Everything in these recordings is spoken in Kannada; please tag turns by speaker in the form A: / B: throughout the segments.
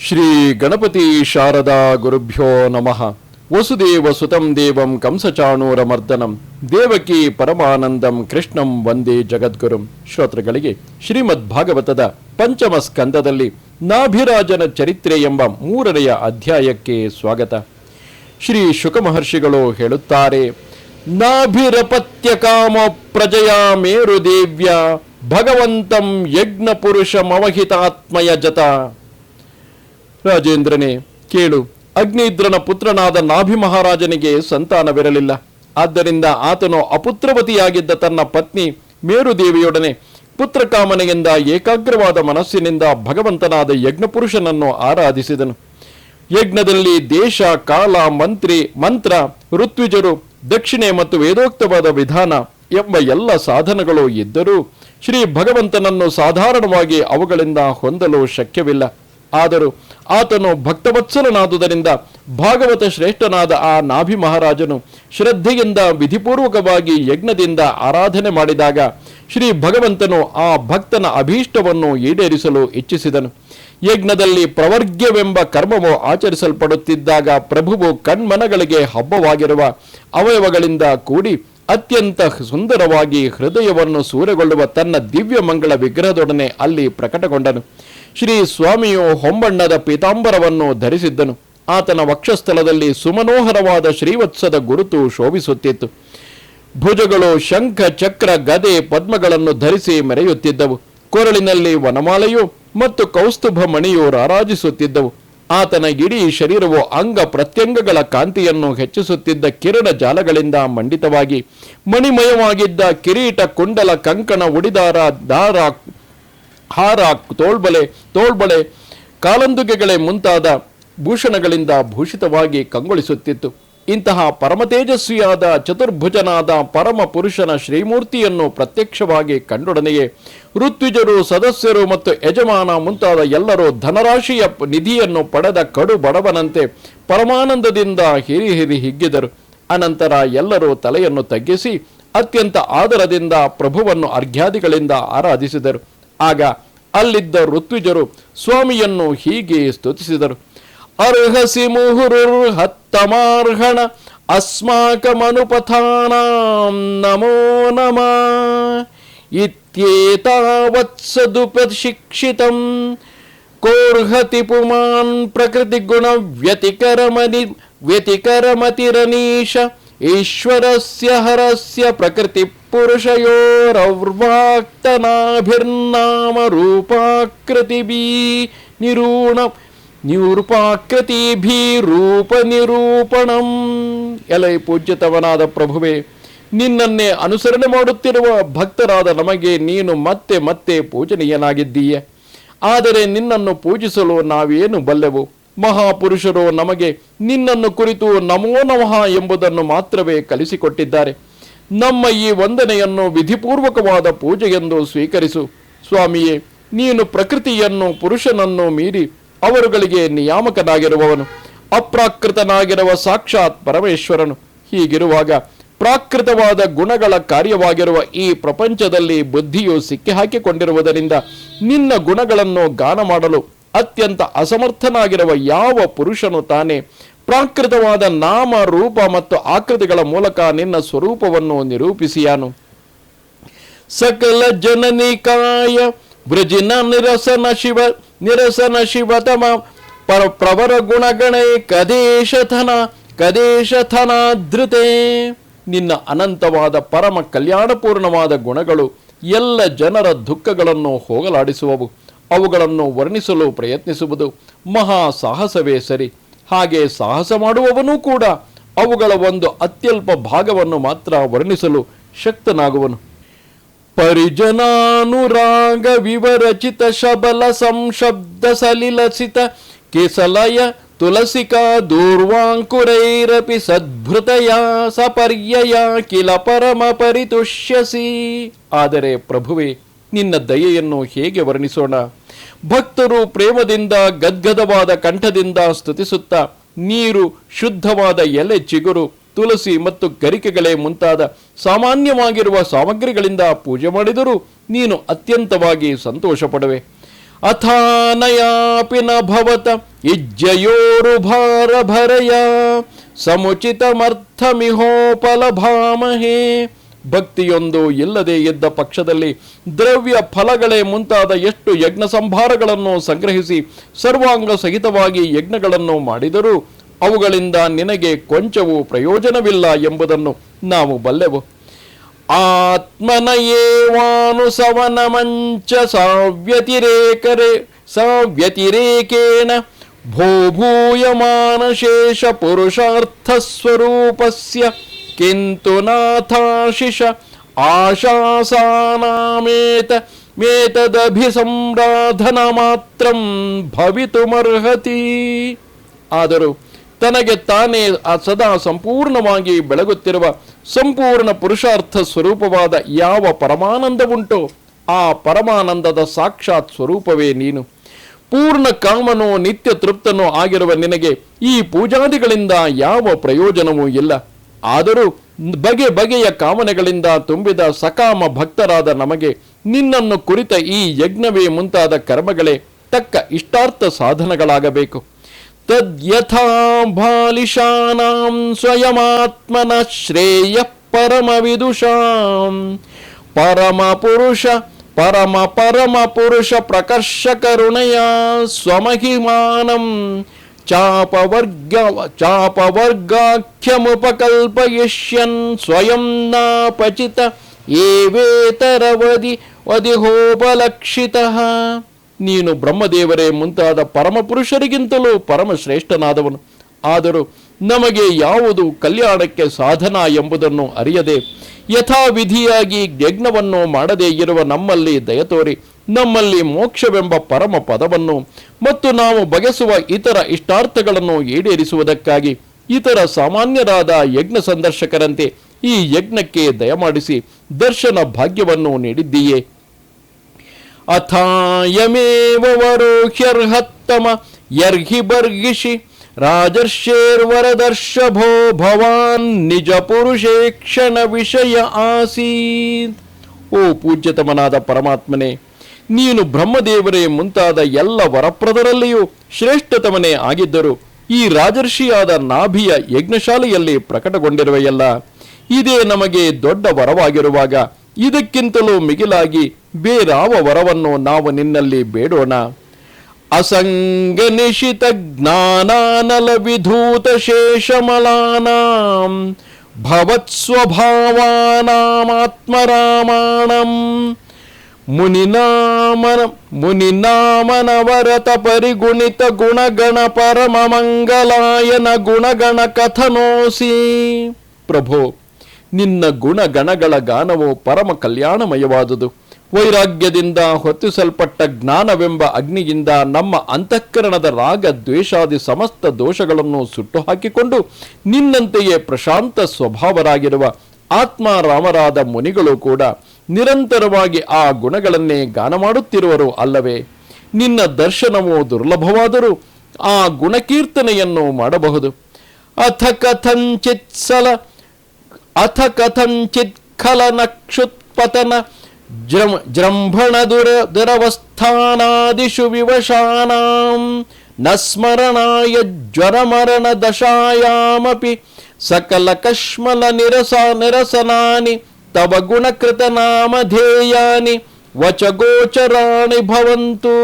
A: ಶ್ರೀ ಗಣಪತಿ ಶಾರದಾ ಗುರುಭ್ಯೋ ನಮಃ. ವಸುದೇವ ಸುತಂ ದೇವಂ ಕಂಸಚಾಣೂರ ಮರ್ದನಂ ದೇವಕಿ ಪರಮಾನಂದಂ ಕೃಷ್ಣಂ ವಂದೇ ಜಗದ್ಗುರುಂ. ಶ್ರೋತೃಗಳಿಗೆ ಶ್ರೀಮದ್ ಭಾಗವತದ ಪಂಚಮ ಸ್ಕಂದದಲ್ಲಿ ನಾಭಿರಾಜನ ಚರಿತ್ರೆ ಎಂಬ ಮೂರನೆಯ ಅಧ್ಯಾಯಕ್ಕೆ ಸ್ವಾಗತ. ಶ್ರೀ ಶುಕ ಮಹರ್ಷಿಗಳು ಹೇಳುತ್ತಾರೆ, ನಾಭಿರಪತ್ಯ ಕಾಮ ಪ್ರಜಯ ಮೇರು ದೇವ್ಯ ಭಗವಂತಂ ಯಜ್ಞ ಪುರುಷಮವಹಿತಾತ್ಮಯ ಜತ. ರಾಜೇಂದ್ರನೇ, ಕೇಳು. ಅಗ್ನಿದ್ರನ ಪುತ್ರನಾದ ನಾಭಿ ಮಹಾರಾಜನಿಗೆ ಸಂತಾನವಿರಲಿಲ್ಲ. ಆದ್ದರಿಂದ ಆತನು ಅಪುತ್ರವತಿಯಾಗಿದ್ದ ತನ್ನ ಪತ್ನಿ ಮೇರುದೇವಿಯೊಡನೆ ಪುತ್ರಕಾಮನೆಯಿಂದ ಏಕಾಗ್ರವಾದ ಮನಸ್ಸಿನಿಂದ ಭಗವಂತನಾದ ಯಜ್ಞಪುರುಷನನ್ನು ಆರಾಧಿಸಿದನು. ಯಜ್ಞದಲ್ಲಿ ದೇಶ, ಕಾಲ, ಮಂತ್ರಿ, ಮಂತ್ರ, ಋತ್ವಿಜರು, ದಕ್ಷಿಣೆ ಮತ್ತು ವೇದೋಕ್ತವಾದ ವಿಧಾನ ಎಂಬ ಎಲ್ಲ ಸಾಧನಗಳು ಇದ್ದರೂ ಶ್ರೀ ಭಗವಂತನನ್ನು ಸಾಧಾರಣವಾಗಿ ಅವುಗಳಿಂದ ಹೊಂದಲು ಶಕ್ಯವಿಲ್ಲ. ಆದರೂ ಆತನು ಭಕ್ತವತ್ಸಲನಾದುದರಿಂದ ಭಾಗವತ ಶ್ರೇಷ್ಠನಾದ ಆ ನಾಭಿ ಮಹಾರಾಜನು ಶ್ರದ್ಧೆಯಿಂದ ವಿಧಿಪೂರ್ವಕವಾಗಿ ಯಜ್ಞದಿಂದ ಆರಾಧನೆ ಮಾಡಿದಾಗ ಶ್ರೀ ಭಗವಂತನು ಆ ಭಕ್ತನ ಅಭೀಷ್ಟವನ್ನು ಈಡೇರಿಸಲು ಇಚ್ಛಿಸಿದನು. ಯಜ್ಞದಲ್ಲಿ ಪ್ರವರ್ಗ್ಯವೆಂಬ ಕರ್ಮವು ಆಚರಿಸಲ್ಪಡುತ್ತಿದ್ದಾಗ ಪ್ರಭುವು ಕಣ್ಮನಗಳಿಗೆ ಹಬ್ಬವಾಗಿರುವ ಅವಯವಗಳಿಂದ ಕೂಡಿ ಅತ್ಯಂತ ಸುಂದರವಾಗಿ ಹೃದಯವನ್ನು ಸೂರೆಗೊಳ್ಳುವ ತನ್ನ ದಿವ್ಯ ಮಂಗಳ ವಿಗ್ರಹದೊಡನೆ ಅಲ್ಲಿ ಪ್ರಕಟಗೊಂಡನು. ಶ್ರೀ ಸ್ವಾಮಿಯು ಹೊಂಬಣ್ಣದ ಪೀತಾಂಬರವನ್ನು ಧರಿಸಿದ್ದನು. ಆತನ ವಕ್ಷಸ್ಥಲದಲ್ಲಿ ಸುಮನೋಹರವಾದ ಶ್ರೀವತ್ಸದ ಗುರುತು ಶೋಭಿಸುತ್ತಿತ್ತು. ಭುಜಗಳು ಶಂಖ, ಚಕ್ರ, ಗದೆ, ಪದ್ಮಗಳನ್ನು ಧರಿಸಿ ಮೆರೆಯುತ್ತಿದ್ದವು. ಕೊರಳಿನಲ್ಲಿ ವನಮಾಲೆಯು ಮತ್ತು ಕೌಸ್ತುಭ ಮಣಿಯು ರಾರಾಜಿಸುತ್ತಿದ್ದವು. ಆತನ ಇಡೀ ಶರೀರವು ಅಂಗ ಪ್ರತ್ಯಂಗಗಳ ಕಾಂತಿಯನ್ನು ಹೆಚ್ಚಿಸುತ್ತಿದ್ದ ಕಿರಣ ಜಾಲಗಳಿಂದ ಮಂಡಿತವಾಗಿ ಮಣಿಮಯವಾಗಿದ್ದ ಕಿರೀಟ, ಕುಂಡಲ, ಕಂಕಣ, ಉಡಿದಾರ, ದಾರ ಹಾರ ತೋಳ್ಬಲೆ ತೋಳ್ಬಳೆ, ಕಾಲಂದುಗೆಗಳೇ ಮುಂತಾದ ಭೂಷಣಗಳಿಂದ ಭೂಷಿತವಾಗಿ ಕಂಗೊಳಿಸುತ್ತಿತ್ತು. ಇಂತಹ ಪರಮತೇಜಸ್ವಿಯಾದ ಚತುರ್ಭುಜನಾದ ಪರಮ ಪುರುಷನ ಶ್ರೀಮೂರ್ತಿಯನ್ನು ಪ್ರತ್ಯಕ್ಷವಾಗಿ ಕಂಡೊಡನೆಯೇ ಋತ್ವಿಜರು, ಸದಸ್ಯರು ಮತ್ತು ಯಜಮಾನ ಮುಂತಾದ ಎಲ್ಲರೂ ಧನರಾಶಿಯ ನಿಧಿಯನ್ನು ಪಡೆದ ಕಡು ಬಡವನಂತೆ ಪರಮಾನಂದದಿಂದ ಹಿರಿ ಹಿರಿ ಹಿಗ್ಗಿದರು. ಅನಂತರ ಎಲ್ಲರೂ ತಲೆಯನ್ನು ತಗ್ಗಿಸಿ ಅತ್ಯಂತ ಆದರದಿಂದ ಪ್ರಭುವನ್ನು ಅರ್ಘ್ಯಾದಿಗಳಿಂದ ಆರಾಧಿಸಿದರು. ಆಗ ಅಲ್ಲಿದ್ದ ಋತ್ವಿಜರು ಸ್ವಾಮಿಯನ್ನು ಹೀಗೆ ಸ್ತುತಿಸಿದರು. ಅರ್ಹಸಿ ಮುಹುರುರ್ ಹತ್ತಮಾರ್ಹಣ ಅಸ್ಮಾಕಮನುಪಥಾನಾಂ ನಮೋ ನಮಃ. ಇತ್ಯೇತಾವತ್ಸದುಪಶಿಕ್ಷಿತಂ ಕೋರ್ಹತಿ ಪುಮಾನ್ ಪ್ರಕೃತಿ ಗುಣ ವ್ಯತಿಕರಮನಿ ವ್ಯತಿಕರಮತಿರನೀಶ. ಈಶ್ವರಸ್ಯ ಹರಸ್ಯ ಪ್ರಕೃತಿ ಪುರುಷಯೋರವ್ವಾಕ್ತನಾಭಿರ್ನಾಮ ರೂಪಾಕೃತಿಭಿ ನಿರೂಣ ನಿರೂಪಾಕೃತಿಭಿ ಎಲೈ ಪೂಜ್ಯತವನಾದ ಪ್ರಭುವೆ, ನಿನ್ನನ್ನೇ ಅನುಸರಣೆ ಮಾಡುತ್ತಿರುವ ಭಕ್ತರಾದ ನಮಗೆ ನೀನು ಮತ್ತೆ ಮತ್ತೆ ಪೂಜನೀಯನಾಗಿದ್ದೀಯ. ಆದರೆ ನಿನ್ನನ್ನು ಪೂಜಿಸಲು ನಾವೇನು ಬಲ್ಲೆವು? ಮಹಾಪುರುಷರು ನಮಗೆ ನಿನ್ನನ್ನು ಕುರಿತು ನಮೋ ನಮಃ ಎಂಬುದನ್ನು ಮಾತ್ರವೇ ಕಲಿಸಿಕೊಟ್ಟಿದ್ದಾರೆ. ನಮ್ಮ ಈ ವಂದನೆಯನ್ನು ವಿಧಿಪೂರ್ವಕವಾದ ಎಂದು ಸ್ವೀಕರಿಸು. ಸ್ವಾಮಿಯೇ, ನೀನು ಪ್ರಕೃತಿಯನ್ನು ಪುರುಷನನ್ನು ಮೀರಿ ಅವರುಗಳಿಗೆ ನಿಯಾಮಕನಾಗಿರುವವನು. ಅಪ್ರಾಕೃತನಾಗಿರುವ ಸಾಕ್ಷಾತ್ ಪರಮೇಶ್ವರನು. ಹೀಗಿರುವಾಗ ಪ್ರಾಕೃತವಾದ ಗುಣಗಳ ಕಾರ್ಯವಾಗಿರುವ ಈ ಪ್ರಪಂಚದಲ್ಲಿ ಬುದ್ಧಿಯು ಸಿಕ್ಕಿ ಹಾಕಿಕೊಂಡಿರುವುದರಿಂದ ನಿನ್ನ ಗುಣಗಳನ್ನು ಗಾನ ಮಾಡಲು ಅತ್ಯಂತ ಅಸಮರ್ಥನಾಗಿರುವ ಯಾವ ಪುರುಷನು ತಾನೇ ಪ್ರಾಕೃತವಾದ ನಾಮ, ರೂಪ ಮತ್ತು ಆಕೃತಿಗಳ ಮೂಲಕ ನಿನ್ನ ಸ್ವರೂಪವನ್ನು ನಿರೂಪಿಸಿಯಾನು. ಸಕಲ ಜನನಿಕಾಯ ವೃಜಿನ ನಿರಸನ ಶಿವ, ನಿರಸನ ಶಿವತಮ ಪರ ಪ್ರವರ ಗುಣಗಣೆ ಕದೇಶಥನ ಕದೇಶಥನ ಧೃತೆ ನಿನ್ನ ಅನಂತವಾದ ಪರಮ ಕಲ್ಯಾಣಪೂರ್ಣವಾದ ಗುಣಗಳು ಎಲ್ಲ ಜನರ ದುಃಖಗಳನ್ನು ಹೋಗಲಾಡಿಸುವವು. ಅವುಗಳನ್ನು ವರ್ಣಿಸಲು ಪ್ರಯತ್ನಿಸುವುದು ಮಹಾ ಸಾಹಸವೇ ಸರಿ. ಹಾಗೆ ಸಾಹಸ ಮಾಡುವವನೂ ಕೂಡ ಅವುಗಳ ಒಂದು ಅತ್ಯಲ್ಪ ಭಾಗವನ್ನು ಮಾತ್ರ ವರ್ಣಿಸಲು ಶಕ್ತನಾಗುವನು. ಪರಿಜನಾನುರಾಗ ವಿವರಚಿತ ಶಬಲ ಸಂಶಬ್ದ ಸಲಿಲಸಿತ ಕೇಸಲಯ ತುಲಸಿಕಾ ದೂರ್ವಾಂಕುರೈರಪಿ ಸದ್ಭೃತಯ ಸಪರ್ಯಯ ಕಿಲ ಪರಮ ಪರಿತುಷ್ಯಸಿ. ಆದರೆ ಪ್ರಭುವೆ, ನಿನ್ನ ದಯೆಯನ್ನು ಹೇಗೆ ವರ್ಣಿಸೋಣ? ಭಕ್ತರು ಪ್ರೇಮದಿಂದ, ಗದ್ಗದವಾದ ಕಂಠದಿಂದ ಸ್ತುತಿಸುತ್ತ, ನೀರು, ಶುದ್ಧವಾದ ಎಲೆ, ಚಿಗುರು, ತುಳಸಿ ಮತ್ತು ಗರಿಕೆಗಳೇ ಮುಂತಾದ ಸಾಮಾನ್ಯವಾಗಿರುವ ಸಾಮಗ್ರಿಗಳಿಂದ ಪೂಜೆ ಮಾಡಿದರೂ ನೀನು ಅತ್ಯಂತವಾಗಿ ಸಂತೋಷ ಪಡುವೆ ಅಥಾನಯಾಪಿ ನ ಭವತ ಮರ್ಥ ಸಮುಚಿತಮರ್ಥಮಿಹೋಪಲಭಾಮಹೇ ಭಕ್ತಿಯೊಂದು ಇಲ್ಲದೆ ಇದ್ದ ಪಕ್ಷದಲ್ಲಿ ದ್ರವ್ಯ ಫಲಗಳೇ ಮುಂತಾದ ಎಷ್ಟು ಯಜ್ಞ ಸಂಭಾರಗಳನ್ನು ಸಂಗ್ರಹಿಸಿ ಸರ್ವಾಂಗ ಸಹಿತವಾಗಿ ಯಜ್ಞಗಳನ್ನು ಮಾಡಿದರೂ ಅವುಗಳಿಂದ ನಿನಗೆ ಕೊಂಚವೂ ಪ್ರಯೋಜನವಿಲ್ಲ ಎಂಬುದನ್ನು ನಾವು ಬಲ್ಲೆವು. ಆತ್ಮನ ಏವಾನುಸವನ ಮಂಚ ಸಾವ್ಯತಿರೇಕರೆ ಸಾವ್ಯತಿರೇಕೇಣ ಭೂಭೂಯಮಾನಶೇಷ ಪುರುಷಾರ್ಥ ಸ್ವರೂಪಸ್ಯ ಕಿಂತು ನಾಥಾಶಿಷ ಆಶಾಸಾನಾಮೇತ ಮೇತದಭಿಸಂರಾಧನ ಮಾತ್ರಂ ಭವಿತುಮರ್ಹತಿ ಆದರೂ ತನಗೆ ತಾನೇ ಆ ಸದಾ ಸಂಪೂರ್ಣವಾಗಿ ಬೆಳಗುತ್ತಿರುವ ಸಂಪೂರ್ಣ ಪುರುಷಾರ್ಥ ಸ್ವರೂಪವಾದ ಯಾವ ಪರಮಾನಂದವುಂಟೋ, ಆ ಪರಮಾನಂದದ ಸಾಕ್ಷಾತ್ ಸ್ವರೂಪವೇ ನೀನು. ಪೂರ್ಣ ಕಾಮನೋ ನಿತ್ಯ ತೃಪ್ತನೋ ಆಗಿರುವ ನಿನಗೆ ಈ ಪೂಜಾದಿಗಳಿಂದ ಯಾವ ಪ್ರಯೋಜನವೂ ಇಲ್ಲ. ಆದರೂ ಬಗೆ ಬಗೆಯ ಕಾಮನೆಗಳಿಂದ ತುಂಬಿದ ಸಕಾಮ ಭಕ್ತರಾದ ನಮಗೆ ನಿನ್ನನ್ನು ಕುರಿತ ಈ ಯಜ್ಞವೇ ಮುಂತಾದ ಕರ್ಮಗಳೇ ತಕ್ಕ ಇಷ್ಟಾರ್ಥ ಸಾಧನಗಳಾಗಬೇಕು. ತದ್ಯಥಾ ಬಾಲಿಶಾನಾಂ ಸ್ವಯಮಾತ್ಮನ ಶ್ರೇಯ ಪರಮ ವಿದುಷಾಂ. ಪರಮ ಪುರುಷ, ಪರಮ ಪರಮ ಪುರುಷ ಪ್ರಕರ್ಷಕರುಣಯ ಸ್ವಮಹಿಮಾನಂ. ಚಾಪವರ್ಗ ಚಾಪವರ್ಗಾಖ್ಯಮುಪಕಲ್ಪಯಿಷ್ಯನ್ ಸ್ವಯಂ ನಾಪಚಿತ ಏವೇತರವದಿ ವದಿಹೋಪಲಕ್ಷಿತಃ ನೀನು ಬ್ರಹ್ಮದೇವರೇ ಮುಂತಾದ ಪರಮಪುರುಷರಿಗಿಂತಲೂ ಪರಮಶ್ರೇಷ್ಠನಾದವನು. ಆದರೂ ನಮಗೆ ಯಾವುದು ಕಲ್ಯಾಣಕ್ಕೆ ಸಾಧನ ಎಂಬುದನ್ನು ಅರಿಯದೆ, ಯಥಾವಿಧಿಯಾಗಿ ಯಜ್ಞವನ್ನು ಮಾಡದೇ ಇರುವ ನಮ್ಮಲ್ಲಿ ದಯತೋರಿ ನಮ್ಮಲ್ಲಿ ಮೋಕ್ಷವೆಂಬ ಪರಮ ಪದವನ್ನು ಮತ್ತು ನಾವು ಬಗೆಸುವ ಇತರ ಇಷ್ಟಾರ್ಥಗಳನ್ನು ಈಡೇರಿಸುವುದಕ್ಕಾಗಿ ಇತರ ಸಾಮಾನ್ಯರಾದ ಯಜ್ಞ ಸಂದರ್ಶಕರಂತೆ ಈ ಯಜ್ಞಕ್ಕೆ ದಯಮಾಡಿಸಿ ದರ್ಶನ ಭಾಗ್ಯವನ್ನು ನೀಡಿದ್ದೀಯೇ. ಅಥಾಯಮೇವ ವರೋಹ್ಯರ್ಹತ್ತಮ ಯರ್ಹಿ ಬರ್ಗಿಷಿ ರಾಜರ್ಷೇರ್ವರದರ್ಶಭೋ ಭವಾನ್ ನಿಜ ಪುರುಷೇಕ್ಷಣ ವಿಷಯ ಆಸೀತ್. ಓ ಪೂಜ್ಯತಮನಾದ ಪರಮಾತ್ಮನೇ ನೀನು ಬ್ರಹ್ಮದೇವರೇ ಮುಂತಾದ ಎಲ್ಲ ವರಪ್ರದರಲ್ಲಿಯೂ ಶ್ರೇಷ್ಠತಮನೇ ಆಗಿದ್ದರು. ಈ ರಾಜರ್ಷಿಯಾದ ನಾಭಿಯ ಯಜ್ಞಶಾಲೆಯಲ್ಲಿ ಪ್ರಕಟಗೊಂಡಿರುವೆಯಲ್ಲ. ಇದೇ ನಮಗೆ ದೊಡ್ಡ ವರವಾಗಿರುವಾಗ ಇದಕ್ಕಿಂತಲೂ ಮಿಗಿಲಾಗಿ ಬೇರಾವ ವರವನ್ನು ನಾವು ನಿನ್ನಲ್ಲಿ ಬೇಡೋಣ. ಅಸಂಗ ನಿಶಿತ ಜ್ಞಾನಾನಲ ವಿಧೂತ ಶೇಷಮಲಾನಾಂ ಭವತ್ಸ್ವಭಾವಾನಾಮಾತ್ಮರಾಮಾಣಂ ಮುನಿನಾಮನ, ಮುನಿನಾಮನವರತ ಪರಿಗುಣಿತ ಗುಣಗಣ ಪರಮ ಮಂಗಲಾಯನ ಗುಣಗಣ ಕಥನೋಸಿ. ಪ್ರಭೋ, ನಿನ್ನ ಗುಣಗಣಗಳ ಗಾನವು ಪರಮ ಕಲ್ಯಾಣಮಯವಾದುದು. ವೈರಾಗ್ಯದಿಂದ ಹೊತ್ತಿಸಲ್ಪಟ್ಟ ಜ್ಞಾನವೆಂಬ ಅಗ್ನಿಯಿಂದ ನಮ್ಮ ಅಂತಃಕರಣದ ರಾಗ ದ್ವೇಷಾದಿ ಸಮಸ್ತ ದೋಷಗಳನ್ನು ಸುಟ್ಟು ಹಾಕಿಕೊಂಡು ನಿನ್ನಂತೆಯೇ ಪ್ರಶಾಂತ ಸ್ವಭಾವರಾಗಿರುವ ಆತ್ಮಾರಾಮರಾದ ಮುನಿಗಳು ಕೂಡ ನಿರಂತರವಾಗಿ ಆ ಗುಣಗಳನ್ನೇ ಗಾನ ಮಾಡುತ್ತಿರುವರು ಅಲ್ಲವೇ? ನಿನ್ನ ದರ್ಶನವು ದುರ್ಲಭವಾದರೂ ಆ ಗುಣಕೀರ್ತನೆಯನ್ನು ಮಾಡಬಹುದು. ಅಥ ಕಥಂಚಿತ್ ಸಲ, ಅಥ ಕಥಂಚಿತ್ ಖಲನಕ್ಷುತ್ಪತನ ಜೃಂ ಜೃಂಭಣ ದುರ, ದುರವಸ್ಥಾನಾದಿಷು ವಿವಶಾನಾಂ ನ ಸ್ಮರಣಾಯ ಜ್ವರಮರಣ ದಶಾಯಾಮಪಿ, ಸಕಲ ಕಶ್ಮಲ ನಿರಸ, ನಿರಸನಾನಿ ತವ ಗುಣಕೃತ ನಾಮಧೇಯಾನಿ ವಚಗೋಚರಾಣಿ ಭವಂತು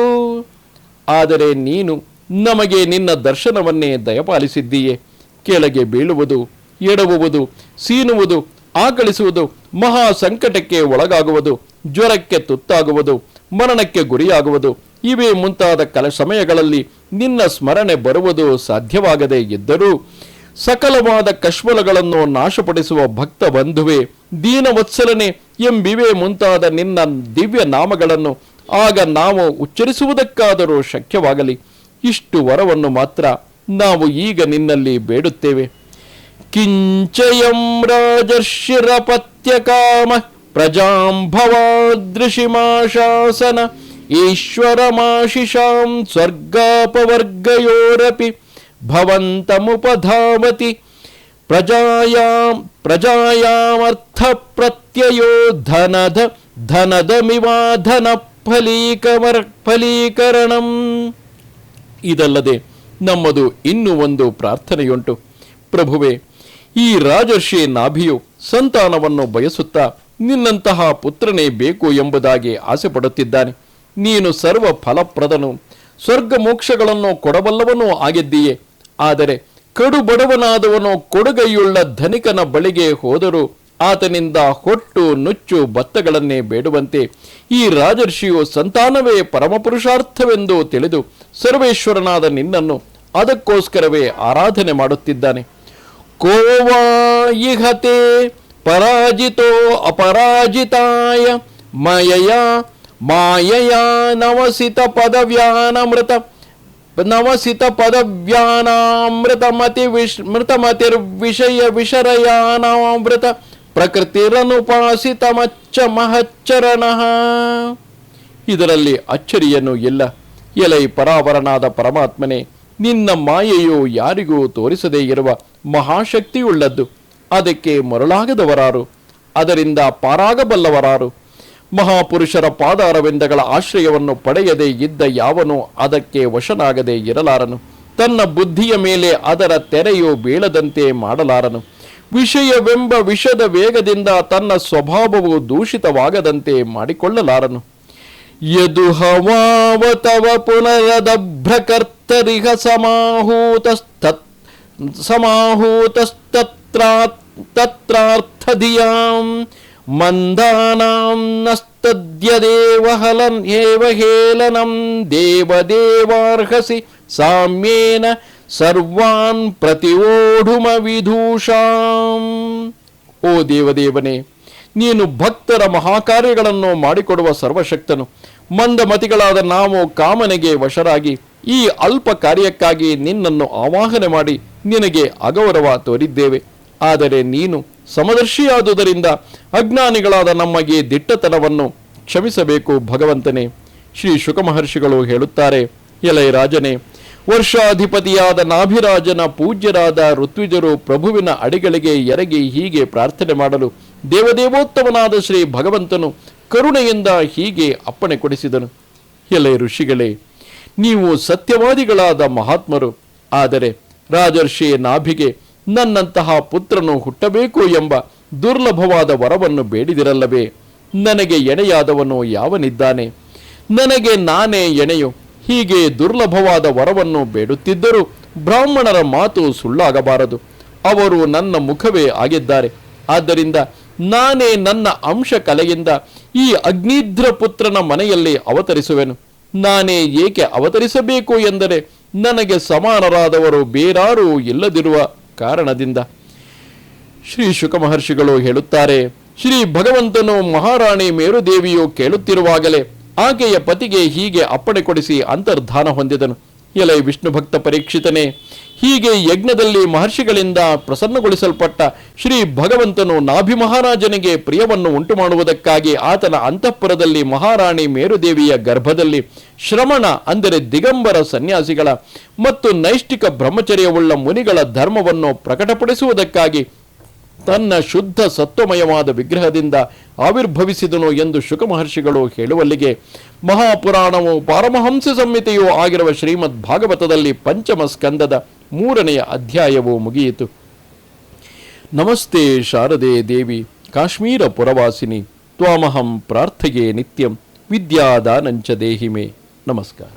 A: ಆದರೆ ನೀನು ನಮಗೆ ನಿನ್ನ ದರ್ಶನವನ್ನೇ ದಯಪಾಲಿಸಿದ್ದೀಯೆ. ಕೆಳಗೆ ಬೀಳುವುದು, ಎಡವುವುದು, ಸೀನುವುದು, ಆಕಳಿಸುವುದು ಮಹಾ ಸಂಕಟಕ್ಕೆ ಒಳಗಾಗುವುದು, ಜ್ವರಕ್ಕೆ ತುತ್ತಾಗುವುದು, ಮರಣಕ್ಕೆ ಗುರಿಯಾಗುವುದು, ಇವೇ ಮುಂತಾದ ಕಲ ಸಮಯಗಳಲ್ಲಿ ನಿನ್ನ ಸ್ಮರಣೆ ಬರುವುದು ಸಾಧ್ಯವಾಗದೇ ಇದ್ದರೂ ಸಕಲವಾದ ಕಶ್ಮಲಗಳನ್ನು ನಾಶಪಡಿಸುವ ಭಕ್ತ ಬಂಧುವೆ, ದೀನವತ್ಸಲನೆ ಎಂಬಿವೆ ಮುಂತಾದ ನಿನ್ನ ದಿವ್ಯ ನಾಮಗಳನ್ನು ಆಗ ನಾವು ಉಚ್ಚರಿಸುವುದಕ್ಕಾದರೂ ಶಕ್ಯವಾಗಲಿ. ಇಷ್ಟು ವರವನ್ನು ಮಾತ್ರ ನಾವು ಈಗ ನಿನ್ನಲ್ಲಿ ಬೇಡುತ್ತೇವೆ. ಕಿಂಚಯಂ ರಾಜರ್ಷಿರಪತ್ಯಕಾಮ ಪ್ರಜಾಂ ಭವಾದೃಶಿಮಾಶಾಸನ ಈಶ್ವರಮಾಶಿಷಾಂ ಸ್ವರ್ಗಾಪವರ್ಗಯೋರಪಿ. ಪ್ರತ್ಯಯೋ ಧನದ ಧನದಮಿವಾಧನ ಫಲೀಕಮರ್ ಫಲೀಕರಣಂ ಇದಲ್ಲದೆ ನಮ್ಮದು ಇನ್ನೂ ಒಂದು ಪ್ರಾರ್ಥನೆಯುಂಟು. ಪ್ರಭುವೆ, ಈ ರಾಜರ್ಷಿ ನಾಭಿಯು ಸಂತಾನವನ್ನು ಬಯಸುತ್ತಾ ನಿನ್ನಂತಹ ಪುತ್ರನೇ ಬೇಕು ಎಂಬುದಾಗಿ ಆಸೆ ಪಡುತ್ತಿದ್ದಾನೆ ನೀನು ಸರ್ವ ಫಲಪ್ರದನು ಸ್ವರ್ಗ ಮೋಕ್ಷಗಳನ್ನು ಕೊಡಬಲ್ಲವನೂ ಆಗಿದ್ದೀಯೆ. ಆದರೆ ಕಡು ಬಡವನಾದವನು ಕೊಡುಗೈಯುಳ್ಳ ಧನಿಕನ ಬಳಿಗೆ ಹೋದರೂ ಆತನಿಂದ ಹೊಟ್ಟು ನುಚ್ಚು ಭತ್ತಗಳನ್ನೇ ಬೇಡುವಂತೆ ಈ ರಾಜರ್ಷಿಯು ಸಂತಾನವೇ ಪರಮಪುರುಷಾರ್ಥವೆಂದು ತಿಳಿದು ಸರ್ವೇಶ್ವರನಾದ ನಿನ್ನನ್ನು ಅದಕ್ಕೋಸ್ಕರವೇ ಆರಾಧನೆ ಮಾಡುತ್ತಿದ್ದಾನೆ. ಕೋವಾ ಪರಾಜಿತೋ ಅಪರಾಜಿತಾಯ ಮಯಯ ಮಾಯಯ ನವಸಿತ ಪದವ್ಯಾನಮೃತ ನವಸಿತ ಪದವ್ಯಾನಾಮೃತಮತಿ ವಿಶ್ ಮೃತಮತಿರ್ವಿಷಯ ವಿಷರಯಾನಾಮೃತ ಪ್ರಕೃತಿರನುಪಾಸಿತ ಮಚ್ಚ ಮಹಚ್ಚರಣ ಇದರಲ್ಲಿ ಅಚ್ಚರಿಯನ್ನು ಇಲ್ಲ. ಎಲೈ ಪರಾವರನಾದ ಪರಮಾತ್ಮನೇ, ನಿನ್ನ ಮಾಯೆಯು ಯಾರಿಗೂ ತೋರಿಸದೇ ಇರುವ ಮಹಾಶಕ್ತಿಯುಳ್ಳದ್ದು. ಅದಕ್ಕೆ ಮರಳಾಗದವರಾರು. ಅದರಿಂದ ಪಾರಾಗಬಲ್ಲವರಾರು. ಮಹಾಪುರುಷರ ಪಾದಾರವಿಂದಗಳ ಆಶ್ರಯವನ್ನು ಪಡೆಯದೇ ಇದ್ದ ಯಾವನು ಅದಕ್ಕೆ ವಶನಾಗದೆ ಇರಲಾರನು. ತನ್ನ ಬುದ್ಧಿಯ ಮೇಲೆ ಅದರ ತೆರೆಯು ಬೀಳದಂತೆ ಮಾಡಲಾರನು. ವಿಷಯವೆಂಬ ವಿಷದ ವೇಗದಿಂದ ತನ್ನ ಸ್ವಭಾವವು ದೂಷಿತವಾಗದಂತೆ ಮಾಡಿಕೊಳ್ಳಲಾರನು. ಯದು ಹವಾವತವ ಪುನರದಭ್ರಕರ್ತರಿಹ ಸಮಾಹೂತಸ್ತತ್ ಸಮಾಹೂತಸ್ತತ್ರಾ ತತ್ರಾರ್ಥಧಿಯಾಂ ಮಂದಾನಾಂ ಏವ ಹೇಲನಂ ದೇವದೇವಾರ್ಹಸಿ ಸಾಮ್ಯೇನ ಸರ್ವಾನ್ ಪ್ರತಿವೋಢುಮ ವಿಧೂಷಾಂ. ಓ ದೇವದೇವನೇ, ನೀನು ಭಕ್ತರ ಮಹಾಕಾರ್ಯಗಳನ್ನು ಮಾಡಿಕೊಡುವ ಸರ್ವಶಕ್ತನು. ಮಂದಮತಿಗಳಾದ ನಾವು ಕಾಮನೆಗೆ ವಶರಾಗಿ ಈ ಅಲ್ಪ ಕಾರ್ಯಕ್ಕಾಗಿ ನಿನ್ನನ್ನು ಆವಾಹನೆ ಮಾಡಿ ನಿನಗೆ ಅಗೌರವ ತೋರಿದ್ದೇವೆ. ಆದರೆ ನೀನು ಸಮದರ್ಶಿಯಾದುದರಿಂದ ಅಜ್ಞಾನಿಗಳಾದ ನಮಗೆ ದಿಟ್ಟತನವನ್ನು ಕ್ಷಮಿಸಬೇಕು ಭಗವಂತನೇ. ಶ್ರೀ ಶುಕಮಹರ್ಷಿಗಳು ಹೇಳುತ್ತಾರೆ, ಎಲೈ ರಾಜನೇ, ವರ್ಷಾಧಿಪತಿಯಾದ ನಾಭಿರಾಜನ ಪೂಜ್ಯರಾದ ಋತ್ವಿಜರು ಪ್ರಭುವಿನ ಅಡಿಗಳಿಗೆ ಎರಗಿ ಹೀಗೆ ಪ್ರಾರ್ಥನೆ ಮಾಡಲು ದೇವದೇವೋತ್ತಮನಾದ ಶ್ರೀ ಭಗವಂತನು ಕರುಣೆಯಿಂದ ಹೀಗೆ ಅಪ್ಪಣೆ ಕೊಡಿಸಿದನು. ಎಲೆ ಋಷಿಗಳೇ, ನೀವು ಸತ್ಯವಾದಿಗಳಾದ ಮಹಾತ್ಮರು, ಆದರೆ ರಾಜರ್ಷಿ ನಾಭಿಗೆ ನನ್ನಂತಹ ಪುತ್ರನು ಹುಟ್ಟಬೇಕು ಎಂಬ ದುರ್ಲಭವಾದ ವರವನ್ನು ಬೇಡಿದಿರಲ್ಲವೇ? ನನಗೆ ಎಣೆಯಾದವನು ಯಾವನಿದ್ದಾನೆ? ನನಗೆ ನಾನೇ ಎಣೆಯು. ಹೀಗೆ ದುರ್ಲಭವಾದ ವರವನ್ನು ಬೇಡುತ್ತಿದ್ದರೂ ಬ್ರಾಹ್ಮಣರ ಮಾತು ಸುಳ್ಳಾಗಬಾರದು. ಅವರು ನನ್ನ ಮುಖವೇ ಆಗಿದ್ದಾರೆ. ಆದ್ದರಿಂದ ನಾನೇ ನನ್ನ ಅಂಶ ಕಲೆಯಿಂದ ಈ ಅಗ್ನಿಧ್ರ ಪುತ್ರನ ಮನೆಯಲ್ಲಿ ಅವತರಿಸುವೆನು. ನಾನೇ ಏಕೆ ಅವತರಿಸಬೇಕು ಎಂದರೆ ನನಗೆ ಸಮಾನರಾದವರು ಬೇರಾರೂ ಇಲ್ಲದಿರುವ ಕಾರಣದಿಂದ ಶ್ರೀ ಶುಕ ಮಹರ್ಷಿಗಳು ಹೇಳುತ್ತಾರೆ, ಶ್ರೀ ಭಗವಂತನು ಮಹಾರಾಣಿ ಮೇರುದೇವಿಯು ಕೇಳುತ್ತಿರುವಾಗಲೇ ಆಕೆಯ ಪತಿಗೆ ಹೀಗೆ ಅಪ್ಪಣೆ ಕೊಡಿಸಿ ಅಂತರ್ಧಾನ ಹೊಂದಿದನು. ಎಲೈ ವಿಷ್ಣು ಭಕ್ತ ಪರೀಕ್ಷಿತನೇ. ಹೀಗೆ ಯಜ್ಞದಲ್ಲಿ ಮಹರ್ಷಿಗಳಿಂದ ಪ್ರಸನ್ನಗೊಳಿಸಲ್ಪಟ್ಟ ಶ್ರೀ ಭಗವಂತನು ನಾಭಿ ಮಹಾರಾಜನಿಗೆ ಪ್ರಿಯವನ್ನು ಉಂಟು ಮಾಡುವುದಕ್ಕಾಗಿ ಆತನ ಅಂತಃಪುರದಲ್ಲಿ ಮಹಾರಾಣಿ ಮೇರುದೇವಿಯ ಗರ್ಭದಲ್ಲಿ ಶ್ರಮಣ, ಅಂದರೆ ದಿಗಂಬರ ಸನ್ಯಾಸಿಗಳ ಮತ್ತು ನೈಷ್ಠಿಕ ಬ್ರಹ್ಮಚರ್ಯವುಳ್ಳ ಮುನಿಗಳ ಧರ್ಮವನ್ನು ಪ್ರಕಟಪಡಿಸುವುದಕ್ಕಾಗಿ ತನ್ನ ಶುದ್ಧ ಸತ್ವಮಯವಾದ ವಿಗ್ರಹದಿಂದ ಆವಿರ್ಭವಿಸಿದನು ಎಂದು ಶುಕ ಮಹರ್ಷಿಗಳು ಹೇಳುವಲ್ಲಿಗೆ ಮಹಾಪುರಾಣವು ಪಾರಮಹಂಸ ಸಂಹಿತೆಯೂ ಆಗಿರುವ ಶ್ರೀಮದ್ ಭಾಗವತದಲ್ಲಿ ಪಂಚಮ ಸ್ಕಂದದ ಮೂರನೆಯ ಅಧ್ಯಾಯವು ಮುಗಿಯಿತು. ನಮಸ್ತೆ ಶಾರದೆ ದೇವಿ, ಕಾಶ್ಮೀರ ಪುರವಾಸಿನಿ, ತ್ವಾಮಹಂ ಪ್ರಾರ್ಥೆಯೇ ನಿತ್ಯಂ, ವಿದ್ಯಾದಾನಂಚ ದೇಹಿಮೆ. ನಮಸ್ಕಾರ.